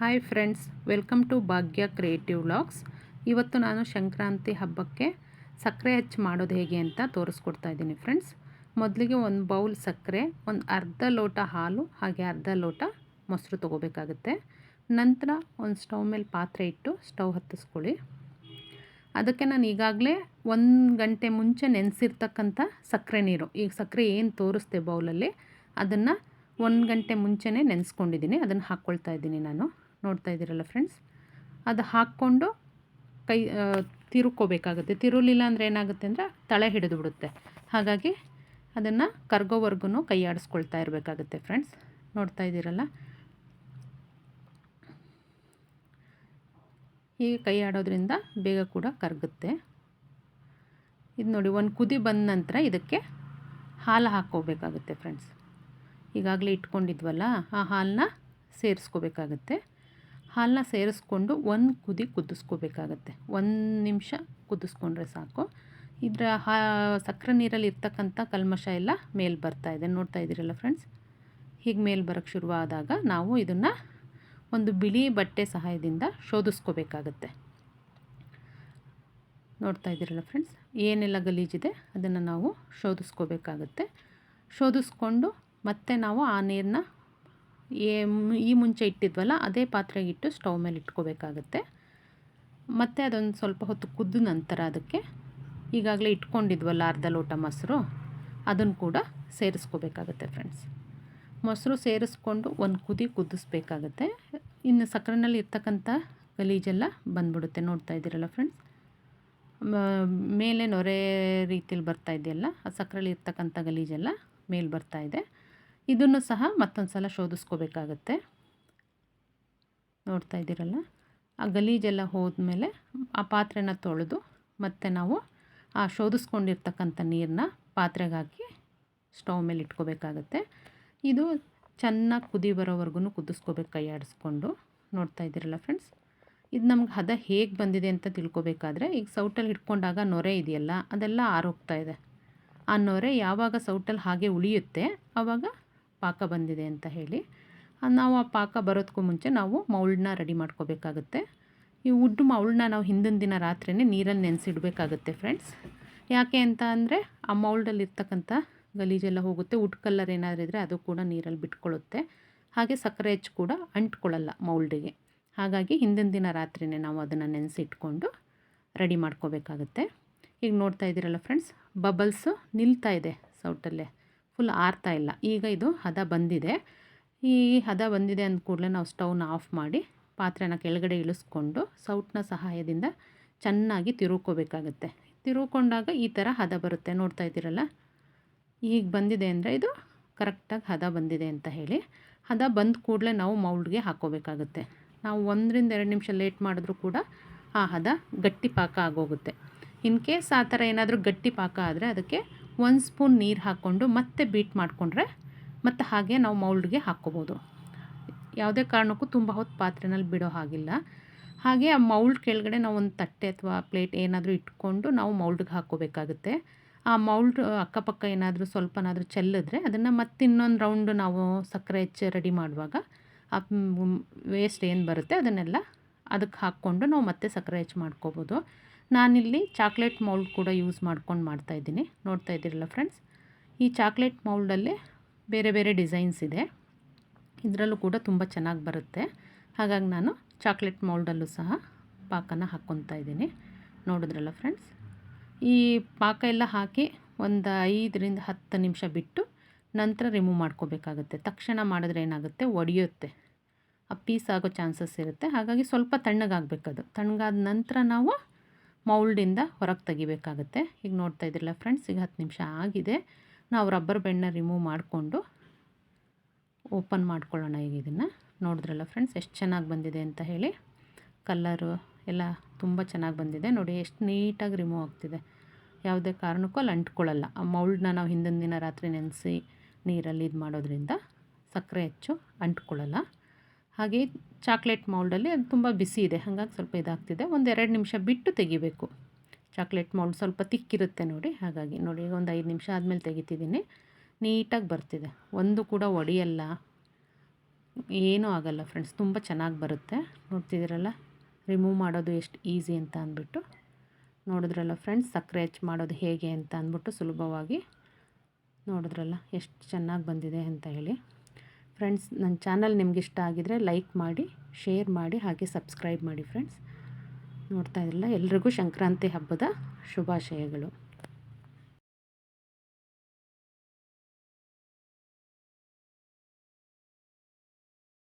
Hi friends welcome to Bhagya creative vlogs ಇವತ್ತು ನಾನು ಸಂಕ್ರಾಂತಿ ಹಬ್ಬಕ್ಕೆ ಸಕ್ಕರೆ ಹಚ್ಚಿ ಮಾಡೋದು ಹೇಗೆ ಅಂತ ತೋರಿಸ್ಕೊಡ್ತಾ ಇದ್ದೀನಿ ಫ್ರೆಂಡ್ಸ್ ಮೊದಲಿಗೆ ಒಂದು ಬೌಲ್ ಸಕ್ಕರೆ, ಒಂದು ಅರ್ಧ ಲೋಟ ಹಾಲು, ಹಾಗೆ ಅರ್ಧ ಲೋಟ ಮೊಸರು ತೊಗೋಬೇಕಾಗುತ್ತೆ. ನಂತರ ಒಂದು ಸ್ಟವ್ ಮೇಲೆ ಪಾತ್ರೆ ಇಟ್ಟು ಸ್ಟವ್ ಹತ್ತಿಸ್ಕೊಳ್ಳಿ. ಅದಕ್ಕೆ ನಾನು ಈಗಾಗಲೇ ಒಂದು ಗಂಟೆ ಮುಂಚೆ ನೆನೆಸಿರ್ತಕ್ಕಂಥ ಸಕ್ಕರೆ ನೀರು. ಈಗ ಸಕ್ಕರೆ ಏನು ತೋರಿಸ್ದೆ ಬೌಲಲ್ಲಿ ಅದನ್ನು ಒಂದು ಗಂಟೆ ಮುಂಚೆನೇ ನೆನೆಸ್ಕೊಂಡಿದ್ದೀನಿ. ಅದನ್ನು ಹಾಕ್ಕೊಳ್ತಾ ಇದ್ದೀನಿ ನಾನು. ನೋಡ್ತಾ ಇದ್ದೀರಲ್ಲ ಫ್ರೆಂಡ್ಸ್ ಅದು ಹಾಕ್ಕೊಂಡು ಕೈ ತಿರುಕೋಬೇಕಾಗುತ್ತೆ ತಿರುಲಿಲ್ಲ ಅಂದರೆ ಏನಾಗುತ್ತೆ ಅಂದರೆ ತಳೆ ಹಿಡಿದು ಬಿಡುತ್ತೆ. ಹಾಗಾಗಿ ಅದನ್ನು ಕರ್ಗೋವರೆಗೂ ಕೈ ಆಡಿಸ್ಕೊಳ್ತಾ ಇರಬೇಕಾಗುತ್ತೆ ಫ್ರೆಂಡ್ಸ್ ನೋಡ್ತಾ ಇದ್ದೀರಲ್ಲ? ಹೀಗೆ ಕೈ ಆಡೋದ್ರಿಂದ ಬೇಗ ಕೂಡ ಕರಗುತ್ತೆ. ಇದು ನೋಡಿ, ಒಂದು ಕುದಿ ಬಂದ ನಂತರ ಇದಕ್ಕೆ ಹಾಲು ಹಾಕ್ಕೋಬೇಕಾಗುತ್ತೆ ಫ್ರೆಂಡ್ಸ್ ಈಗಾಗಲೇ ಇಟ್ಕೊಂಡಿದ್ವಲ್ಲ, ಆ ಹಾಲನ್ನ ಸೇರಿಸ್ಕೋಬೇಕಾಗತ್ತೆ. ಹಾಲನ್ನ ಸೇರಿಸ್ಕೊಂಡು ಒಂದು ಕುದಿ ಕುದಿಸ್ಕೋಬೇಕಾಗತ್ತೆ. ಒಂದು ನಿಮಿಷ ಕುದಿಸ್ಕೊಂಡ್ರೆ ಸಾಕು. ಇದರ ಹಾ, ಸಕ್ಕರೆ ನೀರಲ್ಲಿ ಇರ್ತಕ್ಕಂಥ ಕಲ್ಮಶ ಎಲ್ಲ ಮೇಲೆ ಬರ್ತಾ ಇದೆ. ನೋಡ್ತಾ ಇದ್ದೀರಲ್ಲ ಫ್ರೆಂಡ್ಸ್ ಹೀಗೆ ಮೇಲೆ ಬರೋಕ್ಕೆ ಶುರುವಾದಾಗ ನಾವು ಇದನ್ನು ಒಂದು ಬಿಳಿ ಬಟ್ಟೆ ಸಹಾಯದಿಂದ ಶೋಧಿಸ್ಕೋಬೇಕಾಗತ್ತೆ. ನೋಡ್ತಾ ಇದ್ದೀರಲ್ಲ ಫ್ರೆಂಡ್ಸ್ ಏನೆಲ್ಲ ಗಲೀಜಿದೆ ಅದನ್ನು ನಾವು ಶೋಧಿಸ್ಕೋಬೇಕಾಗತ್ತೆ. ಶೋಧಿಸ್ಕೊಂಡು ಮತ್ತೆ ನಾವು ಆ ನೀರನ್ನ ಈ ಮುಂಚೆ ಇಟ್ಟಿದ್ವಲ್ಲ, ಅದೇ ಪಾತ್ರೆಗೆ ಇಟ್ಟು ಸ್ಟವ್ ಮೇಲೆ ಇಟ್ಕೋಬೇಕಾಗತ್ತೆ. ಮತ್ತು ಅದೊಂದು ಸ್ವಲ್ಪ ಹೊತ್ತು ಕುದ್ದ ನಂತರ ಅದಕ್ಕೆ ಈಗಾಗಲೇ ಇಟ್ಕೊಂಡಿದ್ವಲ್ಲ ಅರ್ಧ ಲೋಟ ಮೊಸರು, ಅದನ್ನು ಕೂಡ ಸೇರಿಸ್ಕೋಬೇಕಾಗತ್ತೆ ಫ್ರೆಂಡ್ಸ್ ಮೊಸರು ಸೇರಿಸ್ಕೊಂಡು ಒಂದು ಕುದಿ ಕುದಿಸ್ಬೇಕಾಗತ್ತೆ. ಇನ್ನು ಸಕ್ಕರೆನಲ್ಲಿ ಇರ್ತಕ್ಕಂಥ ಗಲೀಜೆಲ್ಲ ಬಂದ್ಬಿಡುತ್ತೆ, ನೋಡ್ತಾ ಇದ್ದೀರಲ್ಲ ಫ್ರೆಂಡ್ಸ್ ಮೇಲೆ ನೊರೆ ರೀತಿಯಲ್ಲಿ ಬರ್ತಾ ಇದೆಯಲ್ಲ, ಆ ಸಕ್ಕರೆಯಲ್ಲಿ ಇರ್ತಕ್ಕಂಥ ಗಲೀಜೆಲ್ಲ ಮೇಲೆ ಬರ್ತಾ ಇದೆ. ಇದನ್ನು ಸಹ ಮತ್ತೊಂದು ಸಲ ಶೋಧಿಸ್ಕೋಬೇಕಾಗತ್ತೆ. ನೋಡ್ತಾ ಇದ್ದೀರಲ್ಲ? ಆ ಗಲೀಜೆಲ್ಲ ಹೋದ್ಮೇಲೆ ಆ ಪಾತ್ರೆನ ತೊಳೆದು ಮತ್ತೆ ನಾವು ಆ ಶೋಧಿಸ್ಕೊಂಡಿರ್ತಕ್ಕಂಥ ನೀರನ್ನ ಪಾತ್ರೆಗೆ ಹಾಕಿ ಸ್ಟವ್ ಮೇಲೆ ಇಟ್ಕೋಬೇಕಾಗತ್ತೆ. ಇದು ಚೆನ್ನಾಗಿ ಕುದಿ ಬರೋವರೆಗೂ ಕುದಿಸ್ಕೋಬೇಕು ಕೈ ಆಡಿಸ್ಕೊಂಡು. ನೋಡ್ತಾ ಇದ್ದೀರಲ್ಲ ಫ್ರೆಂಡ್ಸ್? ಇದು ನಮ್ಗೆ ಹದ ಹೇಗೆ ಬಂದಿದೆ ಅಂತ ತಿಳ್ಕೊಬೇಕಾದ್ರೆ ಈಗ ಸೌಟಲ್ಲಿ ಇಟ್ಕೊಂಡಾಗ ನೊರೆ ಇದೆಯಲ್ಲ, ಅದೆಲ್ಲ ಆರೋಗ್ತಾ ಇದೆ. ಆ ನೊರೆ ಯಾವಾಗ ಸೌಟಲ್ಲಿ ಹಾಗೆ ಉಳಿಯುತ್ತೆ ಆವಾಗ ಪಾಕ ಬಂದಿದೆ ಅಂತ ಹೇಳಿ ನಾವು ಆ ಪಾಕ ಬರೋದಕ್ಕೂ ಮುಂಚೆ ನಾವು ಮೌಲ್ಡ್ನ ರೆಡಿ ಮಾಡ್ಕೋಬೇಕಾಗುತ್ತೆ. ಈ ಉಡ್ಡು ಮೌಲ್ಡ್ನ ನಾವು ಹಿಂದಿನ ದಿನ ರಾತ್ರಿಯೇ ನೀರಲ್ಲಿ ನೆನೆಸಿಡಬೇಕಾಗುತ್ತೆ ಫ್ರೆಂಡ್ಸ್ ಯಾಕೆ ಅಂತ ಅಂದರೆ, ಆ ಮೌಲ್ಡಲ್ಲಿ ಇರ್ತಕ್ಕಂಥ ಗಲೀಜೆಲ್ಲ ಹೋಗುತ್ತೆ. ಉಡ್ ಕಲ್ಲರ್ ಏನಾದರೂ ಇದ್ದರೆ ಅದು ಕೂಡ ನೀರಲ್ಲಿ ಬಿಟ್ಕೊಳ್ಳುತ್ತೆ ಹಾಗೆ ಸಕ್ಕರೆ ಹೆಚ್ಚು ಕೂಡ ಅಂಟ್ಕೊಳ್ಳಲ್ಲ ಮೌಲ್ಡಿಗೆ ಹಾಗಾಗಿ ಹಿಂದಿನ ದಿನ ರಾತ್ರಿಯೇ ನಾವು ಅದನ್ನು ನೆನೆಸಿಟ್ಕೊಂಡು ರೆಡಿ ಮಾಡ್ಕೋಬೇಕಾಗುತ್ತೆ. ಈಗ ನೋಡ್ತಾ ಇದ್ದೀರಲ್ಲ ಫ್ರೆಂಡ್ಸ್ ಬಬಲ್ಸು ನಿಲ್ತಾ ಇದೆ ಸೌಟಲ್ಲೇ. ಫುಲ್ ಆರ್ತಾ ಇಲ್ಲ. ಈಗ ಇದು ಹದ ಬಂದಿದೆ. ಈ ಹದ ಬಂದಿದೆ ಅಂದ ಕೂಡಲೇ ನಾವು ಸ್ಟವ್ನ ಆಫ್ ಮಾಡಿ ಪಾತ್ರೆನ ಕೆಳಗಡೆ ಇಳಿಸ್ಕೊಂಡು ಸೌಟ್ನ ಸಹಾಯದಿಂದ ಚೆನ್ನಾಗಿ ತಿರುಕೋಬೇಕಾಗುತ್ತೆ ತಿರುಕೊಂಡಾಗ ಈ ಥರ ಹದ ಬರುತ್ತೆ. ನೋಡ್ತಾ ಇದ್ದೀರಲ್ಲ? ಈಗ ಬಂದಿದೆ ಅಂದರೆ ಇದು ಕರೆಕ್ಟಾಗಿ ಹದ ಬಂದಿದೆ ಅಂತ ಹೇಳಿ. ಹದ ಬಂದ ಕೂಡಲೇ ನಾವು ಮೌಲ್ಡ್ಗೆ ಹಾಕೋಬೇಕಾಗುತ್ತೆ ನಾವು ಒಂದರಿಂದ ಎರಡು ನಿಮಿಷ ಲೇಟ್ ಮಾಡಿದ್ರೂ ಕೂಡ ಆ ಹದ ಗಟ್ಟಿ ಪಾಕ ಆಗೋಗುತ್ತೆ. ಇನ್ ಕೇಸ್ ಆ ಥರ ಏನಾದರೂ ಗಟ್ಟಿ ಪಾಕ ಆದರೆ ಅದಕ್ಕೆ ಒಂದು ಸ್ಪೂನ್ ನೀರು ಹಾಕ್ಕೊಂಡು ಮತ್ತೆ ಬೀಟ್ ಮಾಡಿಕೊಂಡ್ರೆ ಮತ್ತು ಹಾಗೆ ನಾವು ಮೌಲ್ಡ್ಗೆ ಹಾಕ್ಕೋಬೋದು. ಯಾವುದೇ ಕಾರಣಕ್ಕೂ ತುಂಬ ಹೊತ್ತು ಪಾತ್ರೆನಲ್ಲಿ ಬಿಡೋ ಹಾಗಿಲ್ಲ. ಹಾಗೆ ಆ ಮೌಲ್ಡ್ ಕೆಳಗಡೆ ನಾವು ಒಂದು ತಟ್ಟೆ ಅಥವಾ ಪ್ಲೇಟ್ ಏನಾದರೂ ಇಟ್ಕೊಂಡು ನಾವು ಮೌಲ್ಡ್ಗೆ ಹಾಕ್ಕೋಬೇಕಾಗುತ್ತೆ. ಆ ಮೌಲ್ಡ್ ಅಕ್ಕಪಕ್ಕ ಏನಾದರೂ ಸ್ವಲ್ಪನಾದರೂ ಚೆಲ್ಲಿದ್ರೆ ಅದನ್ನು ಮತ್ತೆ ಇನ್ನೊಂದು ರೌಂಡು ನಾವು ಸಕ್ಕರೆ ಹೆಚ್ಚು ರೆಡಿ ಮಾಡುವಾಗ ಆ ವೇಸ್ಟ್ ಏನು ಬರುತ್ತೆ ಅದನ್ನೆಲ್ಲ ಅದಕ್ಕೆ ಹಾಕ್ಕೊಂಡು ನಾವು ಮತ್ತೆ ಸಕ್ಕರೆ ಹೆಚ್ಚು ಮಾಡ್ಕೋಬೋದು. ನಾನಿಲ್ಲಿ ಚಾಕ್ಲೇಟ್ ಮೌಲ್ಡ್ ಕೂಡ ಯೂಸ್ ಮಾಡ್ಕೊಂಡು ಮಾಡ್ತಾಯಿದ್ದೀನಿ ನೋಡ್ತಾ ಇದ್ದೀರಲ್ಲ ಫ್ರೆಂಡ್ಸ್? ಈ ಚಾಕ್ಲೇಟ್ ಮೌಲ್ಡಲ್ಲಿ ಬೇರೆ ಬೇರೆ ಡಿಸೈನ್ಸ್ ಇದೆ. ಇದರಲ್ಲೂ ಕೂಡ ತುಂಬ ಚೆನ್ನಾಗಿ ಬರುತ್ತೆ. ಹಾಗಾಗಿ ನಾನು ಚಾಕ್ಲೇಟ್ ಮೌಲ್ಡಲ್ಲೂ ಸಹ ಪಾಕನ ಹಾಕ್ಕೊತಾ ಇದ್ದೀನಿ. ನೋಡಿದ್ರಲ್ಲ ಫ್ರೆಂಡ್ಸ್? ಈ ಪಾಕ ಎಲ್ಲ ಹಾಕಿ ಒಂದು ಐದರಿಂದ ಹತ್ತು ನಿಮಿಷ ಬಿಟ್ಟು ನಂತರ ರಿಮೂವ್ ಮಾಡ್ಕೋಬೇಕಾಗುತ್ತೆ. ತಕ್ಷಣ ಮಾಡಿದ್ರೆ ಏನಾಗುತ್ತೆ? ಒಡೆಯುತ್ತೆ. ಆ ಪೀಸ್ ಆಗೋ ಚಾನ್ಸಸ್ ಇರುತ್ತೆ. ಹಾಗಾಗಿ ಸ್ವಲ್ಪ ತಣ್ಣಗಾಗಬೇಕದು. ತಣ್ಣಗಾದ ನಂತರ ನಾವು ಮೌಲ್ಡಿಂದ ಹೊರಗೆ ತೆಗಿಬೇಕಾಗುತ್ತೆ. ಈಗ ನೋಡ್ತಾ ಇದ್ದಿರಲ್ಲ ಫ್ರೆಂಡ್ಸ್, ಈಗ ಹತ್ತು ನಿಮಿಷ ಆಗಿದೆ. ನಾವು ರಬ್ಬರ್ ಬೆಣ್ಣೆ ರಿಮೂವ್ ಮಾಡಿಕೊಂಡು ಓಪನ್ ಮಾಡ್ಕೊಳ್ಳೋಣ ಈಗ ಇದನ್ನು. ನೋಡಿದ್ರಲ್ಲ ಫ್ರೆಂಡ್ಸ್, ಎಷ್ಟು ಚೆನ್ನಾಗಿ ಬಂದಿದೆ ಅಂತ ಹೇಳಿ. ಕಲ್ಲರು ಎಲ್ಲ ತುಂಬ ಚೆನ್ನಾಗಿ ಬಂದಿದೆ. ನೋಡಿ, ಎಷ್ಟು ನೀಟಾಗಿ ರಿಮೂವ್ ಆಗ್ತಿದೆ. ಯಾವುದೇ ಕಾರಣಕ್ಕೂ ಅಲ್ಲಿ ಅಂಟ್ಕೊಳ್ಳಲ್ಲ. ಆ ಮೌಲ್ಡ್ನ ನಾವು ಹಿಂದಿನ ದಿನ ರಾತ್ರಿ ನೆನೆಸಿ ನೀರಲ್ಲಿ ಇದು ಮಾಡೋದ್ರಿಂದ ಸಕ್ಕರೆ ಹೆಚ್ಚು ಅಂಟ್ಕೊಳ್ಳಲ್ಲ. ಹಾಗೆ ಚಾಕ್ಲೇಟ್ ಮೌಲ್ಡಲ್ಲಿ ಅದು ತುಂಬ ಬಿಸಿ ಇದೆ, ಹಾಗಾಗಿ ಸ್ವಲ್ಪ ಇದಾಗ್ತಿದೆ. ಒಂದು ಎರಡು ನಿಮಿಷ ಬಿಟ್ಟು ತೆಗಿಬೇಕು. ಚಾಕ್ಲೇಟ್ ಮೌಲ್ಡ್ ಸ್ವಲ್ಪ ತಿಕ್ಕಿರುತ್ತೆ ನೋಡಿ, ಹಾಗಾಗಿ ನೋಡಿ, ಈಗ ಒಂದು ಐದು ನಿಮಿಷ ಆದಮೇಲೆ ತೆಗಿತಿದ್ದೀನಿ. ನೀಟಾಗಿ ಬರ್ತಿದೆ. ಒಂದು ಕೂಡ ಒಡೆಯಲ್ಲ. ಏನೂ ಆಗಲ್ಲ ಫ್ರೆಂಡ್ಸ್, ತುಂಬ ಚೆನ್ನಾಗಿ ಬರುತ್ತೆ. ನೋಡ್ತಿದ್ದೀರಲ್ಲ, ರಿಮೂವ್ ಮಾಡೋದು ಎಷ್ಟು ಈಸಿ ಅಂತ ಅಂದ್ಬಿಟ್ಟು. ನೋಡಿದ್ರಲ್ಲ ಫ್ರೆಂಡ್ಸ್, ಸಕ್ಕರೆ ಹೆಚ್ಚು ಮಾಡೋದು ಹೇಗೆ ಅಂತ ಅಂದ್ಬಿಟ್ಟು ಸುಲಭವಾಗಿ ನೋಡಿದ್ರಲ್ಲ, ಎಷ್ಟು ಚೆನ್ನಾಗಿ ಬಂದಿದೆ ಅಂತ ಹೇಳಿ. ಫ್ರೆಂಡ್ಸ್, ನನ್ನ ಚಾನಲ್ ನಿಮ್ಗೆ ಇಷ್ಟ ಆಗಿದರೆ ಲೈಕ್ ಮಾಡಿ, ಶೇರ್ ಮಾಡಿ, ಹಾಗೆ ಸಬ್ಸ್ಕ್ರೈಬ್ ಮಾಡಿ ಫ್ರೆಂಡ್ಸ್. ನೋಡ್ತಾ ಇದ್ರಲ್ಲ, ಎಲ್ರಿಗೂ ಸಂಕ್ರಾಂತಿ ಹಬ್ಬದ ಶುಭಾಶಯಗಳು.